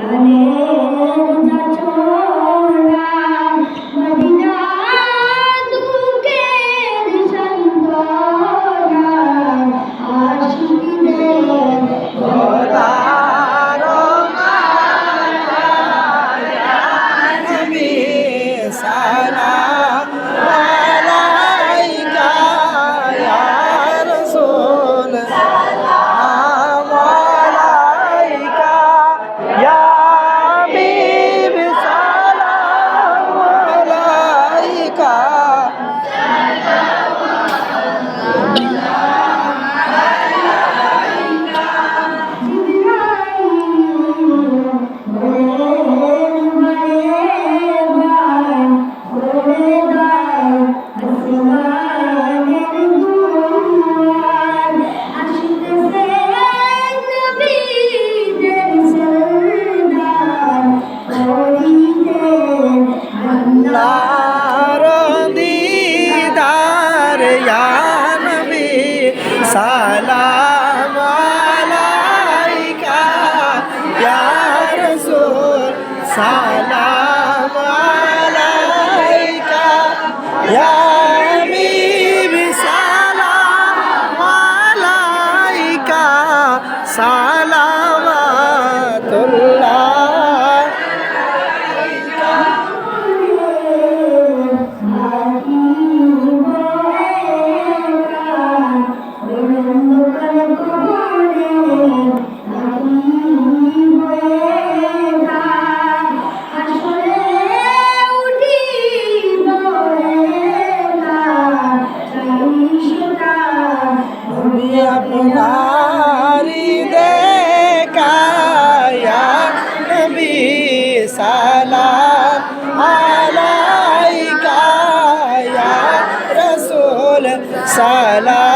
গানের নাচন সালাম আলাইকা। ইয়া হাবিবি সালাম আলাইকা সালাম I love sala